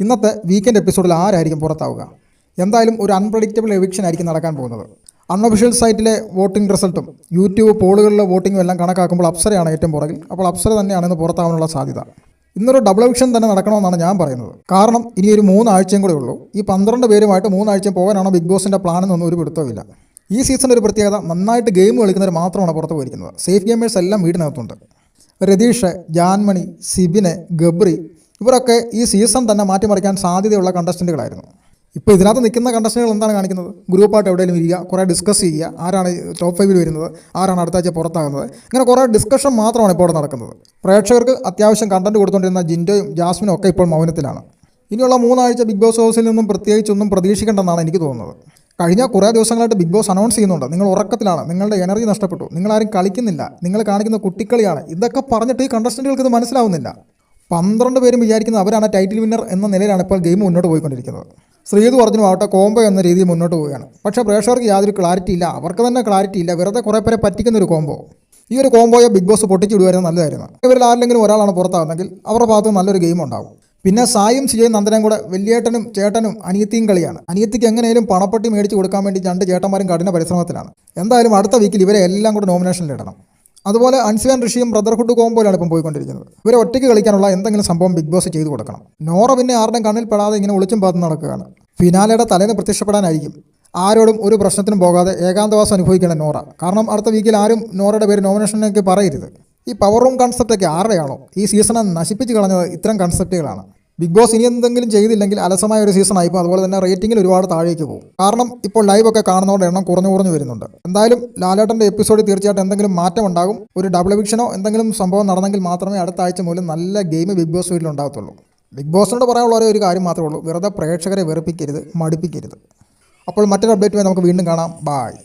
ഇന്നത്തെ വീക്കെൻഡ് എപ്പിസോഡിൽ ആരായിരിക്കും പുറത്താവുക? എന്തായാലും ഒരു അൺപ്രഡിക്റ്റബിൾ എവിക്ഷൻ ആയിരിക്കും നടക്കാൻ പോകുന്നത്. അൺഒഫീഷ്യൽ സൈറ്റിലെ വോട്ടിംഗ് റിസൾട്ടും യൂട്യൂബ് പോളുകളിലെ വോട്ടിംഗും എല്ലാം കണക്കാക്കുമ്പോൾ അപ്സരയാണ് ഏറ്റവും പുറകിൽ. അപ്പോൾ അപ്സര തന്നെയാണ് ഇന്ന് പുറത്താവാനുള്ള സാധ്യത. ഇന്നൊരു ഡബിൾ എവിക്ഷൻ തന്നെ നടക്കണമെന്നാണ് ഞാൻ പറയുന്നത്. കാരണം ഇനി ഒരു മൂന്നാഴ്ചയും കൂടെ ഉള്ളൂ. ഈ പന്ത്രണ്ട് പേരുമായിട്ട് മൂന്നാഴ്ചയും പോകാനാണോ ബിഗ് ബോസിന്റെ പ്ലാൻ എന്നൊന്നും ഒരു പിടുത്തമില്ല ഈ സീസണിൽ ഒരു പ്രത്യേകത നന്നായിട്ട് ഗെയിം കളിക്കുന്നവർ മാത്രമാണ് പുറത്ത് പോയിരിക്കുന്നത്. സേഫ് ഗെയിമേഴ്സ് എല്ലാം വീടിനകത്തുണ്ട്. രതീഷ് ജാൻമണി സിബിനെ ഗബ്രി ഇവരൊക്കെ ഈ സീസൺ തന്നെ മാറ്റിമറിക്കാൻ സാധ്യതയുള്ള കണ്ടസ്റ്റന്റുകളായിരുന്നു ഇപ്പോൾ ഇതിനകത്ത് നിൽക്കുന്ന കണ്ടസ്റ്റന്റുകൾ എന്താണ് കാണിക്കുന്നത്? ഗ്രൂപ്പായിട്ട് എവിടെയെങ്കിലും ഇരിക്കുക കുറേ ഡിസ്കസ് ചെയ്യുക ആരാണ് ടോപ്പ് ഫൈവിൽ വരുന്നത് ആരാണ് അടുത്ത ആഴ്ച പുറത്താകുന്നത്. ഇങ്ങനെ കുറേ ഡിസ്കഷൻ മാത്രമാണ് ഇപ്പോൾ നടക്കുന്നത്. പ്രേക്ഷകർക്ക് അത്യാവശ്യം കണ്ടന്റ് കൊടുത്തുകൊണ്ടിരുന്ന ജിൻഡോയും ജാസ്മിനും ഒക്കെ ഇപ്പോൾ മൗനത്തിലാണ്. ഇനിയുള്ള മൂന്നാഴ്ച ബിഗ് ബോസ് ഹൗസിൽ നിന്നും പ്രത്യേകിച്ചൊന്നും പ്രതീക്ഷിക്കേണ്ടെന്നാണ് എനിക്ക് തോന്നുന്നത്. കഴിഞ്ഞ കുറേ ദിവസങ്ങളായിട്ട് ബിഗ് ബോസ് അനൗൺസ് ചെയ്യുന്നുണ്ട്. നിങ്ങൾ ഉറക്കത്തിലാണ്. നിങ്ങളുടെ എനർജി നഷ്ടപ്പെട്ടു. നിങ്ങളാരും കളിക്കുന്നില്ല. നിങ്ങൾ കാണിക്കുന്ന കുട്ടിക്കളിയാണ്. ഇതൊക്കെ പറഞ്ഞിട്ട് ഈ കണ്ടസ്റ്റന്റുകൾക്ക് ഇത് മനസ്സിലാവുന്നില്ല. പന്ത്രണ്ട് പേരും വിചാരിക്കുന്നത് അവരാണ് ടൈറ്റിൽ വിന്നർ എന്ന നിലയിലാണ് ഇപ്പോൾ ഗെയിം മുന്നോട്ട് പോയിക്കൊണ്ടിരിക്കുന്നത്. ശ്രീതു അർജുനും ആവട്ടെ കോംബോ എന്ന രീതിയിൽ മുന്നോട്ട് പോവുകയാണ്. പക്ഷേ പ്രേക്ഷകർക്ക് യാതൊരു ക്ലാരിറ്റി ഇല്ല. അവർക്ക് തന്നെ ക്ലാരിറ്റി ഇല്ല. വെറുതെ കുറേ പേരെ പറ്റിക്കുന്ന ഒരു കോംബോ. ഈ ഒരു കോംബോയെ ബിഗ് ബോസ് പൊട്ടിച്ചു വിടുവായിരുന്നു നല്ലതായിരുന്നു. ഇവരിൽ ആരെങ്കിലും ഒരാളാണ് പുറത്താകുന്നെങ്കിൽ അവരുടെ ഭാഗത്ത് നല്ലൊരു ഗെയിം ഉണ്ടാവും. പിന്നെ സായും സിജയും നന്ദനും കൂടെ വലിയേട്ടനും ചേട്ടനും അനിയത്തിയും കളിയാണ്. അനിയത്തിക്ക് എങ്ങനെയും പണപ്പെട്ടി മേടിച്ച് കൊടുക്കാൻ വേണ്ടി രണ്ട് ചേട്ടന്മാരും കഠിന പരിശ്രമത്തിലാണ്. എന്തായാലും അടുത്ത വീക്കിൽ ഇവരെ എല്ലാം കൂടെ നോമിനേഷനിലിടണം അതുപോലെ അൻസിയാൻ ഋഷിയും ബ്രദർഹുഡ് കോമ്പോയിലാണ് ഇപ്പം പോയിക്കൊണ്ടിരിക്കുന്നത്. ഇവരെ ഒറ്റയ്ക്ക് കളിക്കാനുള്ള എന്തെങ്കിലും സംഭവം ബിഗ് ബോസ് ചെയ്തു കൊടുക്കണം. നോറ പിന്നെ ആരുടെയും കണ്ണിൽ പെടാതെ ഇങ്ങനെ ഒളിച്ചും പാത്തും നടക്കുകയാണ്. ഫിനാലയുടെ തലേന്ന് പ്രത്യക്ഷപ്പെടാനായിരിക്കും. ആരോടും ഒരു പ്രശ്നത്തിനും പോകാതെ ഏകാന്തവാസം അനുഭവിക്കണം നോറ. കാരണം അടുത്ത വീക്കിൽ ആരും നോറയുടെ പേര് നോമിനേഷനിലേക്ക് പറയരുത്. ഈ പവർ റൂം കൺസെപ്റ്റൊക്കെ ആരുടെയാണോ? ഈ സീസണെ നശിപ്പിച്ച് കളഞ്ഞത് ഇത്തരം കൺസെപ്റ്റുകളാണ് ബിഗ് ബോസ് ഇനി എന്തെങ്കിലും ചെയ്തില്ലെങ്കിൽ അലസമായ ഒരു സീസൺ ആയിപ്പോൾ അതുപോലെ തന്നെ റേറ്റിംഗിൽ ഒരുപാട് താഴേക്ക് പോകും. കാരണം ഇപ്പോൾ ലൈവ് ഒക്കെ കാണുന്നവരുടെ എണ്ണം കുറഞ്ഞു കുറഞ്ഞു വരുന്നുണ്ട്. എന്തായാലും ലാലേട്ടന്റെ എപ്പിസോഡ് തീർച്ചയായിട്ടും എന്തെങ്കിലും മാറ്റം ഉണ്ടാകും. ഒരു ഡബിൾ എവിക്ഷനോ എന്തെങ്കിലും സംഭവം നടന്നെങ്കിൽ മാത്രമേ അടുത്ത ആഴ്ച മൂലം നല്ല ഗെയിം ബിഗ് ബോസ് വീട്ടിൽ ഉണ്ടാകത്തുള്ളൂ. ബിഗ് ബോസിനോട് പറയാനുള്ള ഒരേ ഒരു കാര്യം മാത്രമേ ഉള്ളൂ. വെറുതെ പ്രേക്ഷകരെ വെറുപ്പിക്കരുത് മടുപ്പിക്കരുത്. അപ്പോൾ മറ്റൊരു അപ്ഡേറ്റുമായി നമുക്ക് വീണ്ടും കാണാം. ബായ്